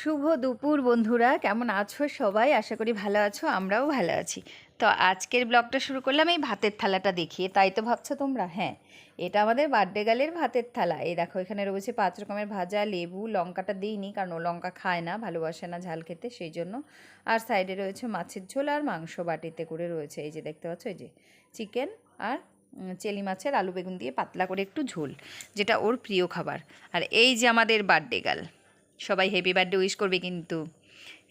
শুভ দুপুর বন্ধুরা, কেমন আছো সবাই? আশা করি ভালো আছো, আমরাও ভালো আছি। তো আজকের ব্লগটা শুরু করলাম এই ভাতের থালাটা দেখিয়ে, তাই তো ভাবছ তোমরা? হ্যাঁ এটা আমাদের বার্থডে গালের ভাতের থালা। এই দেখো, এখানে রয়েছে পাঁচ রকমের ভাজা, লেবু, লঙ্কাটা দিইনি, কারণ ও লঙ্কা খায় না, ভালোবাসে না ঝাল খেতে, সেই জন্য। আর সাইডে রয়েছে মাছের ঝোল আর মাংস বাটিতে করে রয়েছে, এই যে দেখতে পাচ্ছ, এই যে চিকেন আর চেলি মাছের আলু বেগুন দিয়ে পাতলা করে একটু ঝোল, যেটা ওর প্রিয় খাবার। আর এই যে আমাদের বার্থডে গাল সবাই হ্যাপি বার্থডে উইশ করবে কিন্তু।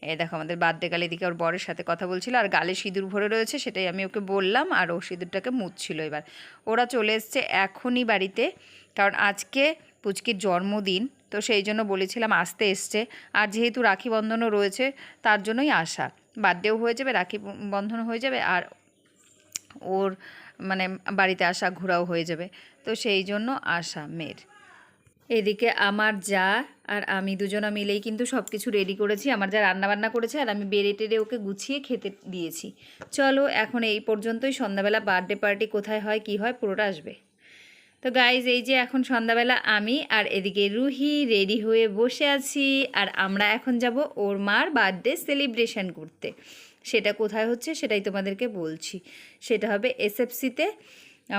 এই দেখো, আমাদের বার্থডে গালে দিকে ওর বরের সাথে কথা বলছিল, আর গালে সিঁদুর ভরে রয়েছে, সেটাই আমি ওকে বললাম, আর ও সিঁদুরটাকে মুছছিল এবার। ওরা চলে এসছে এখনই বাড়িতে, কারণ আজকে পুচকির জন্মদিন, তো সেই জন্য বলেছিলাম আসতে এসছে। আর যেহেতু রাখি বন্ধনও রয়েছে, তার জন্যই আসা। বার্থডেও হয়ে যাবে, রাখি বন্ধন হয়ে যাবে, আর ওর মানে বাড়িতে আসা, ঘোরাও হয়ে যাবে। তো সেই জন্য আসা মেয়ের। এদিকে আমার যা আর আমি দুজনা মিলেই কিন্তু সব কিছু রেডি করেছি। আমার যা রান্নাবান্না করেছে আর আমি বেড়ে টেড়ে ওকে গুছিয়ে খেতে দিয়েছি। চলো, এখন এই পর্যন্তই। সন্ধ্যাবেলা বার্থডে পার্টি কোথায় হয়, কি হয়, পুরোটা আসবে। তো গাইজ এই যে এখন সন্ধ্যাবেলা আমি আর এদিকে রুহি রেডি হয়ে বসে আছি। আর আমরা এখন যাব ওর মার বার্থডে সেলিব্রেশন করতে। সেটা কোথায় হচ্ছে সেটাই তোমাদেরকে বলছি। সেটা হবে এসএফসিতে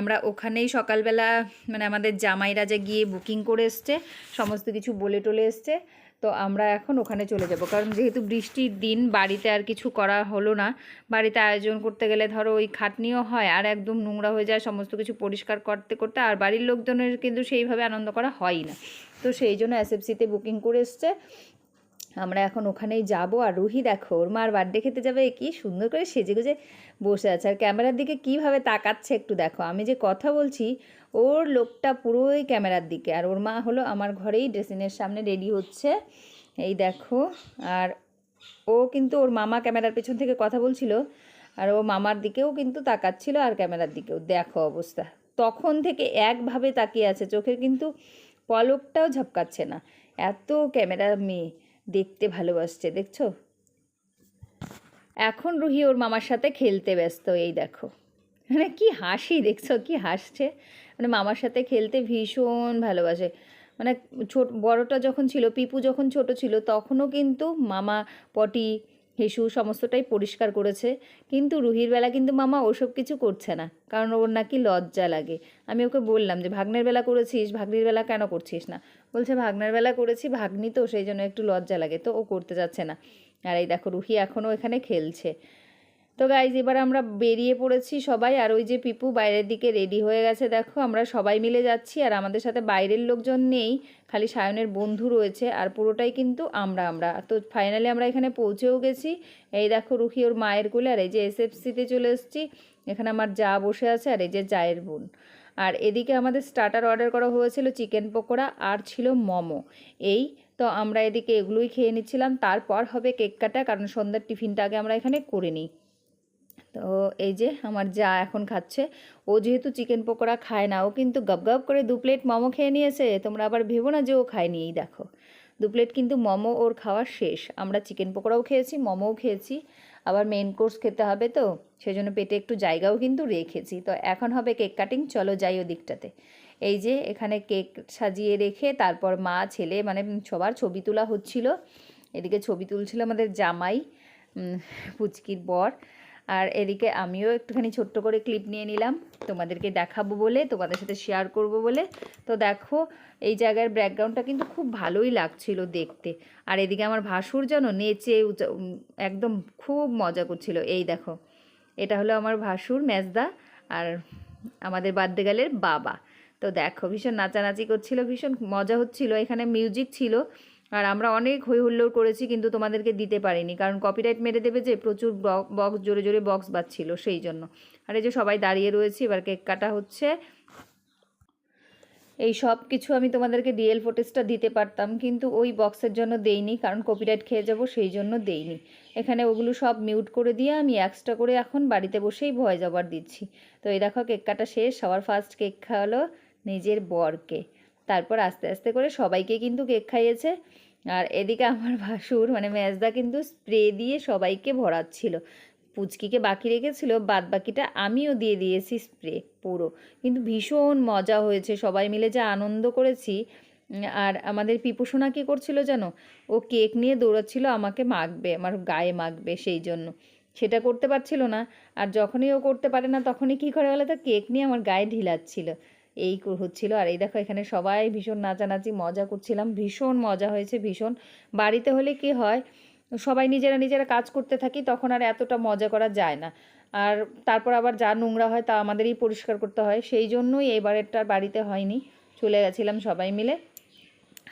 আমরা ওখানেই সকালবেলা মানে আমাদের জামাইরা যে গিয়ে বুকিং করে এসছে, সমস্ত কিছু বলে টলে এসছে, তো আমরা এখন ওখানে চলে যাব। কারণ যেহেতু বৃষ্টির দিন, বাড়িতে আর কিছু করা হলো না। বাড়িতে আয়োজন করতে গেলে ধরো ওই খাটনিও হয়, আর একদম নোংরা হয়ে যায়, সমস্ত কিছু পরিষ্কার করতে করতে, আর বাড়ির লোকজনের কিন্তু সেইভাবে আনন্দ করা হয় না। তো সেই জন্য এসএফসিতে বুকিং করে এসছে। আমরা এখন ওখানেই যাব। আর রুহি দেখো, ওর মার বার্থডে খেতে যাবে কি সুন্দর করে সেজে গুজে বসে আছে। আর ক্যামেরার দিকে কীভাবে তাকাচ্ছে একটু দেখো। আমি যে কথা বলছি, ওর লোকটা পুরোই ক্যামেরার দিকে। আর ওর মা হলো আমার ঘরেই ড্রেসিংয়ের সামনে রেডি হচ্ছে। এই দেখো, আর ও কিন্তু ওর মামা ক্যামেরার পেছন থেকে কথা বলছিল। আর ও মামার দিকেও কিন্তু তাকাচ্ছিল আর ক্যামেরার দিকেও। দেখো অবস্থা। তখন থেকে একভাবে তাকিয়ে আছে। চোখের কিন্তু পলকটাও ঝপকাচ্ছে না। এত ক্যামেরা মেয়ে। দেখতে ভালোবাসছে, দেখছ? এখন রুহি ওর মামার সাথে খেলতে ব্যস্ত, এই দেখো। মানে কি হাসি, দেখছ? কি হাসছে? মানে মামার সাথে খেলতে ভীষণ ভালোবাসে। মানে ছোট, বড়টা যখন ছিল, পিপু যখন ছোট ছিল, তখনও কিন্তু মামা, পটি, হেসু সমস্তটাই পরিষ্কার করেছে। কিন্তু রুহির বেলা কিন্তু মামা ওসব কিছু করছে না, কারণ ওর নাকি লজ্জা লাগে। আমি ওকে বললাম যে, ভাগ্নের বেলা করেছিস, ভাগ্নির বেলা কেন করছিস না? বলছে, ভাগ্নের বেলা করেছি ভাগ্নি তো, সেই জন্য একটু লজ্জা লাগে। তো ও করতে যাচ্ছে না। আর এই দেখো, রুহি এখনও এখানে খেলছে। তো গাইজ এবার আমরা বেরিয়ে পড়েছি সবাই, আর ওই যে পিপু বাইরের দিকে রেডি হয়ে গেছে, দেখো। আমরা সবাই মিলে যাচ্ছি, আর আমাদের সাথে বাইরের লোকজন নেই, খালি সায়নের বন্ধু রয়েছে, আর পুরোটাই কিন্তু আমরা আমরা। তো ফাইনালি আমরা এখানে পৌঁছেও গেছি। এই দেখো, রুহি ওর মায়ের কোলে, আর এই যে এসএফসিতে চলে এসেছি। এখানে আমার যা বসে আছে, আর এই যে জায়ের বোন। আর এদিকে আমাদের স্টার্টার অর্ডার করা হয়েছিল চিকেন পকোড়া আর ছিল মোমো। এই তো আমরা এদিকে এগুলোই খেয়ে নিচ্ছিলাম। তারপর হবে কেক কাটা, কারণ সন্ধ্যার টিফিনটা আগে আমরা এখানে করে নিই। তো এই যে আমার যা এখন খাচ্ছে, ও যেহেতু চিকেন পকোড়া খায় না, ও কিন্তু গপ গপ করে দু প্লেট মোমো খেয়ে নিয়েছে। তোমরা আবার ভেবো না যে ও খায়নি, এই দেখো। দু প্লেট কিন্তু মোমো ওর খাওয়া শেষ। আমরা চিকেন পকোড়াও খেয়েছি, মোমোও খেয়েছি। আবার মেন কোর্স খেতে হবে তো সেই জন্য পেটে একটু জায়গাও কিন্তু রেখেছি। তো এখন হবে কেক কাটিং চলো যাই ওদিকটাতে। দিকটাতে এই যে এখানে কেক সাজিয়ে রেখে তারপর মা, ছেলে মানে সবার ছবি তোলা হচ্ছিল। এদিকে ছবি তুলছিল আমাদের জামাই পুচকির বর। আর এদিকে আমিও একটুখানি ছোট্ট করে ক্লিপ নিয়ে নিলাম। তোমাদেরকে দেখাবো বলে, তোমাদের সাথে শেয়ার করব বলে। তো দেখো, এই জায়গার ব্যাকগ্রাউন্ডটা কিন্তু খুব ভালোই লাগছিল দেখতে। আর এদিকে আমার ভাসুর যেন নেচে একদম খুব মজা করছিল। এই দেখো, এটা হলো আমার ভাসুর মেজদা আর আমাদের বার্থডে গালের বাবা। তো দেখো, ভীষণ নাচানাচি করছিল, ভীষণ মজা হচ্ছিল। এখানে মিউজিক ছিল। আর আমরা অনেক হই হুল্লোড় করেছি, কিন্তু তোমাদেরকে দিতে পারিনি। কারণ কপিরাইট মেরে দেবে যে প্রচুর বক্স জোরে জোরে বক্স বাজছিল সেই জন্য। আর এই যে সবাই দাঁড়িয়ে রয়েছি, এবার কেক কাটা হচ্ছে। এই সব কিছু আমি তোমাদেরকে ডিএল ফুটেজটা দিতে পারতাম, কিন্তু ওই বক্সের জন্য দেইনি, কারণ কপিরাইট খেয়ে যাব সেই জন্য দেইনি। এখানে ওগুলো সব মিউট করে দিয়ে আমি এক্সট্রা করে এখন বাড়িতে বসেই ভয় জবার দিচ্ছি। তো এই দেখো, কেক কাটা শেষ, সবার ফার্স্ট কেক খাওয়ালো নিজের বরকে। তারপর আস্তে আস্তে করে সবাইকে কিন্তু কেক খাইয়েছে। আর এদিকে আমার ভাসুর মানে মেজদা কিন্তু স্প্রে দিয়ে সবাইকে ভরাচ্ছিল। পুচকিকে বাকি রেখেছিল বাদ বাকিটা আমিও দিয়ে দিয়েছি স্প্রে পুরো। কিন্তু ভীষণ মজা হয়েছে, সবাই মিলে যা আনন্দ করেছি। আর আমাদের পিপুসোনা কী করছিল জানো? ও কেক নিয়ে দৌড়াচ্ছিল, আমাকে মাখবে আমার গায়ে মাখবে সেই জন্য। সেটা করতে পারছিল না। আর যখনই ও করতে পারে না, তখনই কী করে বলে তো কেক নিয়ে আমার গায়ে ঢিলাচ্ছিল। এই হচ্ছিল। আর এই দেখো, এখানে সবাই ভীষণ নাচানাচি, মজা করছিলাম। ভীষণ মজা হয়েছে, ভীষণ। বাড়িতে হলে কি হয়, সবাই নিজেরা নিজেরা কাজ করতে থাকি, তখন আর এতটা মজা করা যায় না। আর তারপর আবার যা নোংরা হয়, তা আমাদেরই পরিষ্কার করতে হয়। সেই জন্যই এবারেরটা বাড়িতে হয়নি, চলে গেছিলাম সবাই মিলে।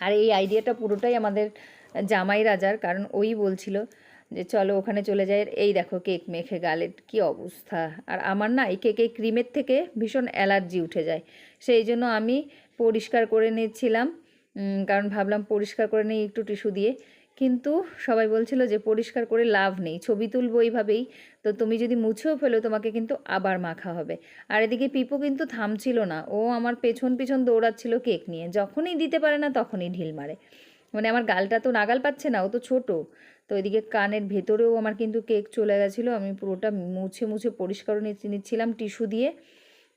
আর এই আইডিয়াটা পুরোটাই আমাদের জামাই রাজার, কারণ ওই বলছিল যে চলো ওখানে চলে যাই। এই দেখো কেক মেখে গালের কি অবস্থা। আর আমার না এই কেকে ক্রিমের থেকে ভীষণ অ্যালার্জি উঠে যায়। সেই জন্য আমি পরিষ্কার করে নিচ্ছিলাম। কারণ ভাবলাম পরিষ্কার করে নিই একটু টিস্যু দিয়ে। কিন্তু সবাই বলছিল যে পরিষ্কার করে লাভ নেই। ছবি তুলবো এইভাবেই। তো তুমি যদি মুছেও ফেলো, তোমাকে কিন্তু আবার মাখা হবে। আর এদিকে পিপু কিন্তু থামছিল না। ও আমার পেছন পেছন দৌড়াচ্ছিল কেক নিয়ে। যখনই দিতে পারে না তখনই ঢিল মারে। মানে আমার গালটা তো নাগাল পাচ্ছে না, ও তো ছোট। তো এদিকে কানের ভেতরেও আমার কিন্তু কেক চলে গেছিল, আমি পুরোটা মুছে মুছে পরিষ্কার নিচ্ছি- নিচ্ছিলাম টিস্যু দিয়ে।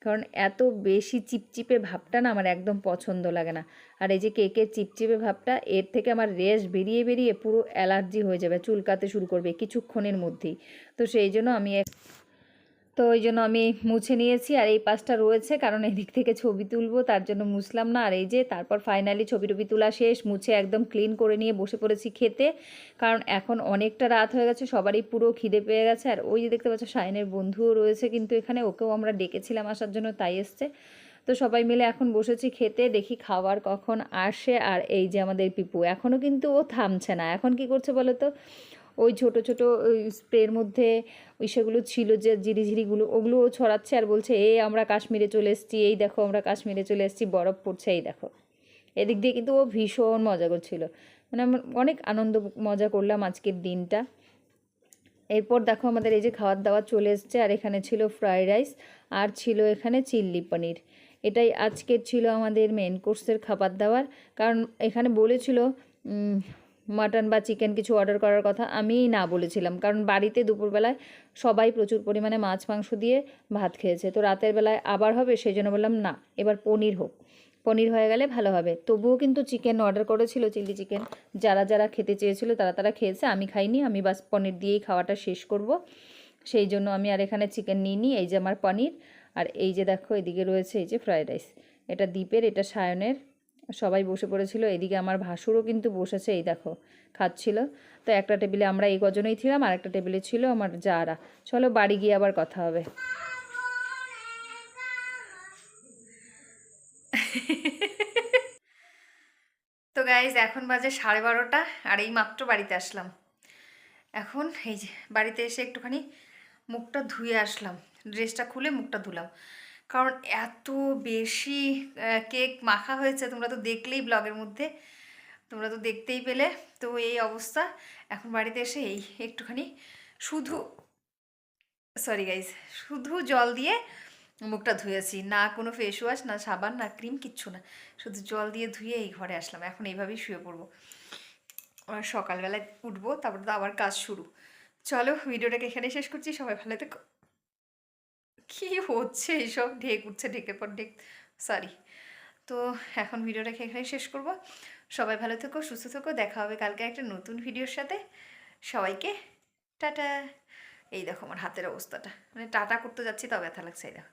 কারণ এত বেশি চিপচিপে ভাবটা না আমার একদম পছন্দ লাগে না। আর এই যে কেকের চিপচিপে ভাবটা, এর থেকে আমার রেশ বেরিয়ে বেরিয়ে পুরো অ্যালার্জি হয়ে যাবে, চুলকাতে শুরু করবে কিছুক্ষণের মধ্যেই। তো সেই জন্য আমি তো ওই জন্য আমি মুছে নিয়েছি আর এই পাশটা রয়েছে, কারণ এদিক থেকে ছবি তুলবো, তার জন্য মুছলাম না। আর এই যে তারপর ফাইনালি ছবি টবি তোলা শেষ, মুছে একদম ক্লিন করে নিয়ে বসে পড়েছি খেতে, কারণ এখন অনেকটা রাত হয়ে গেছে, সবারই পুরো খিদে পেয়ে গেছে। আর ওই যে দেখতে পাচ্ছ শাইনের বন্ধুও রয়েছে কিন্তু এখানে, ওকেও আমরা ডেকেছিলাম আসার জন্য, তাই এসছে। তো সবাই মিলে এখন বসেছি খেতে, দেখি খাবার কখন আসে। আর এই যে আমাদের পিপু এখনও কিন্তু ও থামছে না। এখন কি করছে বলো তো? ওই ছোট ছোট স্প্রের মধ্যে ওই সেগুলো ছিল যে ঝিরিঝিরিগুলো ওগুলো ও ছড়াচ্ছে আর বলছে এই আমরা কাশ্মীরে চলে এসেছি, এই দেখো, আমরা কাশ্মীরে চলে এসেছি, বরফ পড়ছে, এই দেখো। এদিক দিয়ে কিন্তু ও ভীষণ মজা করছিল। মানে আমরা অনেক আনন্দ মজা করলাম আজকের দিনটা। এরপর দেখো আমাদের এই যে খাবার দাবার চলে এসছে, আর এখানে ছিল ফ্রায়েড রাইস, আর ছিল এখানে চিল্লি পনির। এটাই আজকের ছিল আমাদের মেন কোর্সের খাবার দাবার। কারণ এখানে বলেছিল মাটন বা চিকেন কিছু অর্ডার করার কথা আমি না বলেছিলাম। কারণ বাড়িতে দুপুরবেলায় সবাই প্রচুর পরিমাণে মাছ, মাংস দিয়ে ভাত খেয়েছে। তো রাতের বেলায় আবার হবে সেই জন্য বললাম না, এবার পনির হোক। পনির হয়ে গেলে ভালো হবে। তবুও কিন্তু চিকেন অর্ডার করেছিল চিলি চিকেন। যারা যারা খেতে চেয়েছিল তারা তারা খেয়েছে, আমি খাইনি, আমি বাস পনির দিয়েই খাওয়াটা শেষ করব। সেই জন্য আমি আর এখানে চিকেন নিইনি, এই যে আমার পনির, আর এই যে দেখো এদিকে রয়েছে এই যে ফ্রায়েড রাইস। এটা দ্বীপের, এটা সায়নের সবাই বসে পড়েছিল, এদিকে আমার ভাসুরও কিন্তু বসেছে, এই দেখো, খাচ্ছিল। তো একটা টেবিলে আমরা এই কজনেই ছিলাম আর একটা টেবিলে ছিল আমার যারা। চলো বাড়ি গিয়ে আবার কথা হবে। তো গাইজ এখন বাজে সাড়ে বারোটা, আর এই মাত্র বাড়িতে আসলাম। এখন এই যে বাড়িতে এসে একটুখানি মুখটা ধুয়ে আসলাম ড্রেসটা খুলে মুখটা ধুলাম। কারণ এত বেশি কেক মাখা হয়েছে, তোমরা তো দেখলেই ব্লগের মধ্যে। তোমরা তো দেখতেই পেলে। তো এই অবস্থা। এখন বাড়িতে এসে এই একটুখানি শুধু সরি গাইজ শুধু জল দিয়ে মুখটা ধুয়েছি। না কোনো ফেস ওয়াশ না সাবান, না ক্রিম কিচ্ছু না। শুধু জল দিয়ে ধুয়ে এই ঘরে আসলাম। এখন এইভাবেই শুয়ে পড়ব। সকালবেলায় উঠবো, তারপর তো আবার কাজ শুরু। চলো, ভিডিওটাকে এখানে শেষ করছি। সবাই ভালো থেকো। কি হচ্ছে? এইসব ঢেক উঠছে, ঢেকের পর ঢেক। সরি তো এখন ভিডিওটাকে এখানে শেষ করব। সবাই ভালো থেকো, সুস্থ থেকো। দেখা হবে কালকে একটা নতুন ভিডিওর সাথে। সবাইকে টাটা। এই দেখো আমার হাতের অবস্থাটা। মানে টাটা করতে যাচ্ছি তবে ব্যথা লাগছে, এই দেখো।